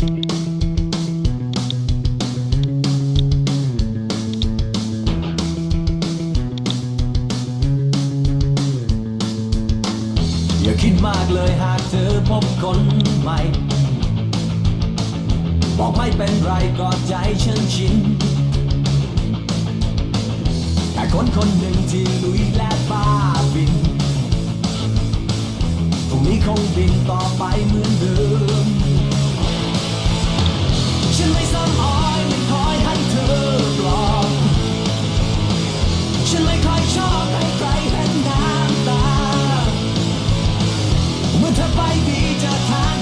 อย่าคิดมากเลยหากเธอพบคนใหม่ บอกไม่เป็นไรก็ใจฉันชินแต่คนคนหนึ่งที่ลุยและบ้าบิน ตรงนี้คงบินต่อไปเหมือนเดิม ฉันไม่ค่อยชอบให้ใครเห็นน้ำตา เมื่อเธอไปดีจะทาง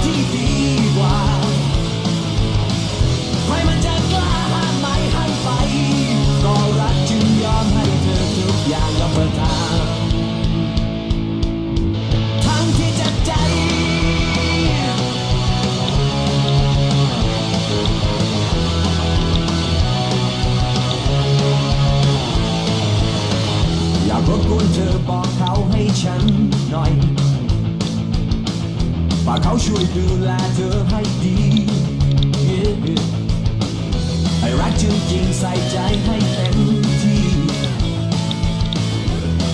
เธอให้ดี Yeah. ให้รักจริงๆใส่ใจให้เต็มที่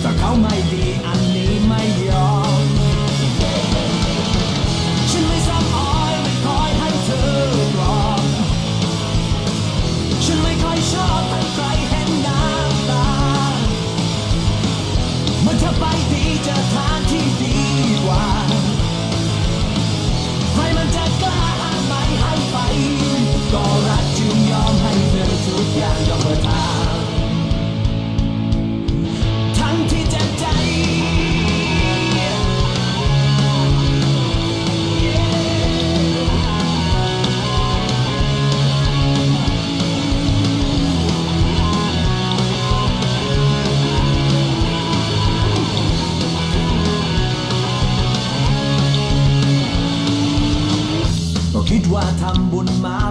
ถ้าเขาไม่ดีอันนี้ไม่ยอม ฉันไม่ซ้ำอ้อยไม่คอยให้เธอปลอฉันไม่ค่อยชอบให้ใคร ทำบุญมา